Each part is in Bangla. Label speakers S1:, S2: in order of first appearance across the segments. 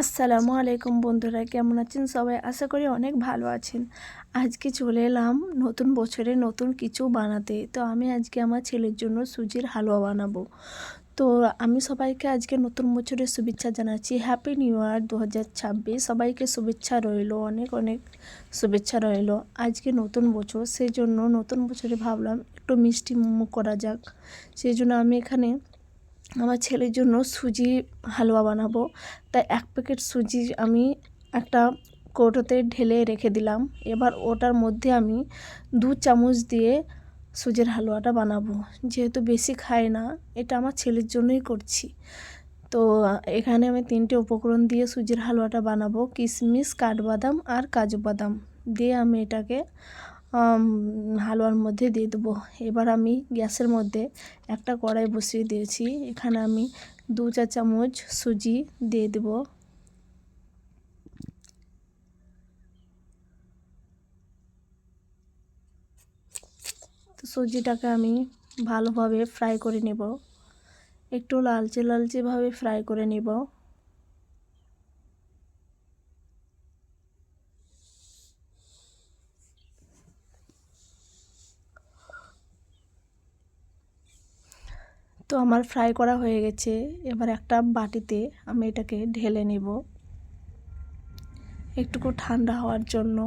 S1: আসসালামু আলাইকুম বন্ধুরা, কেমন আছেন সবাই? আশা করি অনেক ভালো আছেন। আজকে চলে এলাম নতুন বছরে নতুন কিছু বানাতে। তো আমি আজকে আমার ছেলের জন্য সুজির হালুয়া বানাবো। তো আমি সবাইকে আজকে নতুন বছরের শুভেচ্ছা জানাচ্ছি। হ্যাপি নিউ ইয়ার দু হাজার ছাব্বিশ। সবাইকে শুভেচ্ছা রইল, অনেক অনেক শুভেচ্ছা রইল। আজকে নতুন বছর সেই জন্য নতুন বছরে ভাবলাম একটু মিষ্টি মোমো করা যাক। সেই জন্য আমি এখানে আমার ছেলের জন্য সুজি হালুয়া বানাবো। তাই এক প্যাকেট সুজি আমি একটা কৌটোতে ঢেলে রেখে দিলাম। এবার ওটার মধ্যে আমি দু চামচ দিয়ে সুজির হালুয়াটা বানাবো। যেহেতু বেশি খাই না, এটা আমার ছেলের জন্যই করছি। তো এখানে আমি তিনটে উপকরণ দিয়ে সুজির হালুয়াটা বানাবো। কিশমিশ কাঠবাদাম আর কাজু বাদাম। দিয়ে আমি এটাকে হালুয়ার মধ্যে দিয়ে দেবো। এবার আমি গ্যাসের মধ্যে একটা কড়াই বসিয়ে দিয়েছি। এখানে আমি দু চা চামচ সুজি দিয়ে দেব। তো সুজিটাকে আমি ভালোভাবে ফ্রাই করে নেব। একটু লালচে লালচেভাবে ফ্রাই করে নেব। তো আমার ফ্রাই করা হয়ে গেছে। এবার একটা বাটিতে আমি এটাকে ঢেলে নেব। একটুকু ঠান্ডা হওয়ার জন্য।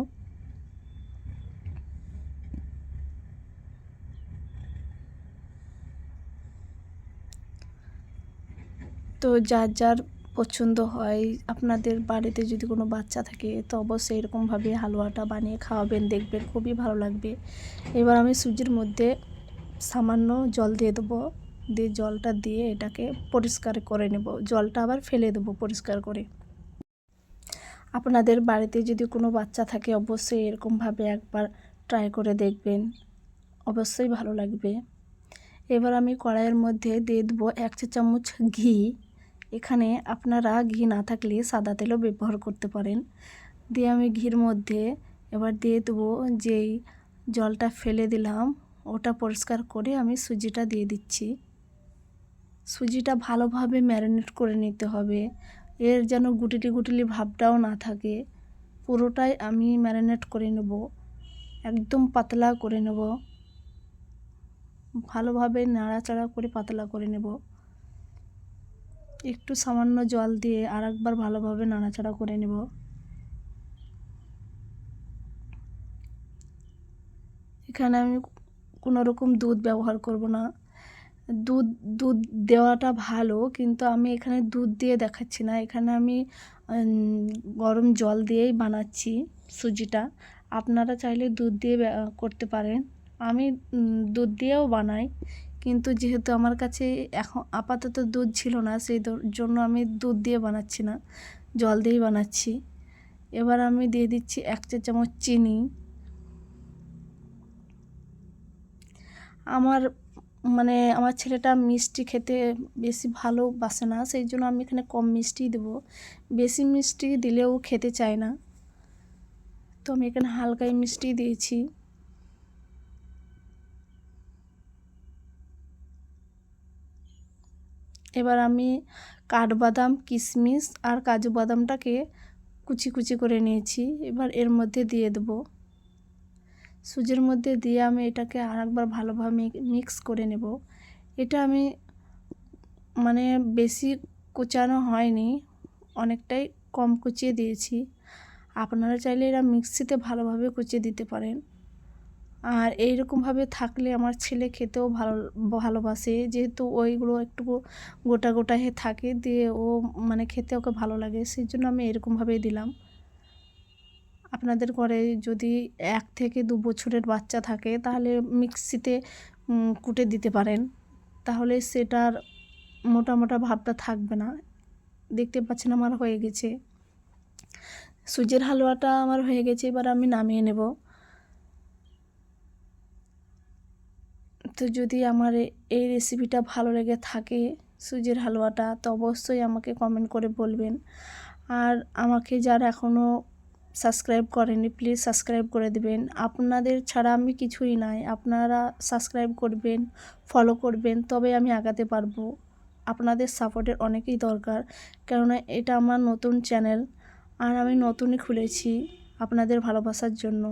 S1: তো যার যার পছন্দ হয়, আপনাদের বাড়িতে যদি কোনো বাচ্চা থাকে, তো অবশ্যই এরকমভাবে হালুয়াটা বানিয়ে খাওয়াবেন, দেখবেন খুবই ভালো লাগবে। এবার আমি সুজির মধ্যে সামান্য জল দিয়ে দেবো। দিয়ে জলটা দিয়ে এটাকে পরিষ্কার করে নেব। জলটা আবার ফেলে দেবো পরিষ্কার করে। আপনাদের বাড়িতে যদি কোনো বাচ্চা থাকে, অবশ্যই এরকমভাবে একবার ট্রাই করে দেখবেন। অবশ্যই ভালো লাগবে। এবার আমি কড়াইয়ের মধ্যে দিয়ে দেবো এক চা চামচ ঘি। এখানে আপনারা ঘি না থাকলে সাদা তেলও ব্যবহার করতে পারেন। দিয়ে আমি ঘির মধ্যে এবার দিয়ে দেবো যেই জলটা ফেলে দিলাম, ওটা পরিষ্কার করে আমি সুজিটা দিয়ে দিচ্ছি। সুজিটা ভালোভাবে ম্যারিনেট করে নিতে হবে। এর যেন গুটিলি গুটিলি ভাবটাও না থাকে। পুরোটাই আমি ম্যারিনেট করে নেব। একদম পাতলা করে নেব। ভালোভাবে নাড়াচাড়া করে পাতলা করে নেব। একটু সামান্য জল দিয়ে আর একবার ভালোভাবে নাড়াচাড়া করে নেব। এখানে আমি কোনো রকম দুধ ব্যবহার করব না। দুধ দুধ দেওয়াটা ভালো, কিন্তু আমি এখানে দুধ দিয়ে দেখাচ্ছি না। এখানে আমি গরম জল দিয়েই বানাচ্ছি সুজিটা। আপনারা চাইলে দুধ দিয়ে করতে পারেন। আমি দুধ দিয়েও বানাই, কিন্তু যেহেতু আমার কাছে এখন আপাতত দুধ ছিল না, সেই জন্য আমি দুধ দিয়ে বানাচ্ছি না, জল দিয়েই বানাচ্ছি। এবার আমি দিয়ে দিচ্ছি এক চা চামচ চিনি। আমার মানে আমার ছেলেটা মিষ্টি খেতে বেশি ভালোবাসে না সেই জন্য আমি এখানে কম মিষ্টি দেবো। বেশি মিষ্টি দিলেও খেতে চায় না। তো আমি এখানে হালকাই মিষ্টি দিয়েছি। এবার আমি কাঠবাদাম, কিশমিশ আর কাজু বাদামটাকে কুচি কুচি করে নিয়েছি। এবার এর মধ্যে দিয়ে দেবো। সুজির মধ্যে দিয়ে আমি এটাকে আর একবার ভালোভাবে মিক্স করে নেব। এটা আমি মানে বেশি কুচানো হয়নি, অনেকটাই কম কুচিয়ে দিয়েছি। আপনারা চাইলে এরা মিক্সিতে ভালোভাবে কুচিয়ে দিতে পারেন। আর এইরকমভাবে থাকলে আমার ছেলে খেতেও ভালো, ভালোবাসে। যেহেতু ওইগুলো একটু গোটা গোটা হয়ে থাকে, দিয়ে ও মানে খেতে ওকে ভালো লাগে, সেই জন্য আমি এরকমভাবেই দিলাম। আপনাদের ঘরে যদি এক থেকে দু বছরের বাচ্চা থাকে, তাহলে মিক্সিতে কুটে দিতে পারেন। তাহলে সেটার মোটা মোটা ভাবটা থাকবে না। দেখতে পাচ্ছেন আমার হয়ে গেছে। সুজির হালুয়াটা আমার হয়ে গেছে, এবার আমি নামিয়ে নেব। তো যদি আমার এই রেসিপিটা ভালো লেগে থাকে, সুজির হালুয়াটা, তো অবশ্যই আমাকে কমেন্ট করে বলবেন। আর আমাকে যারা এখনও সাবস্ক্রাইব করেনি প্লিজ সাবস্ক্রাইব করে দেবেন। আপনাদের ছাড়া আমি কিছুই নাই। আপনারা সাবস্ক্রাইব করবেন ফলো করবেন, তবে আমি আগাতে পারব। আপনাদের সাপোর্টের অনেকই দরকার, কেননা এটা আমার নতুন চ্যানেল আর আমি নতুনই খুলেছি আপনাদের ভালোবাসার জন্য।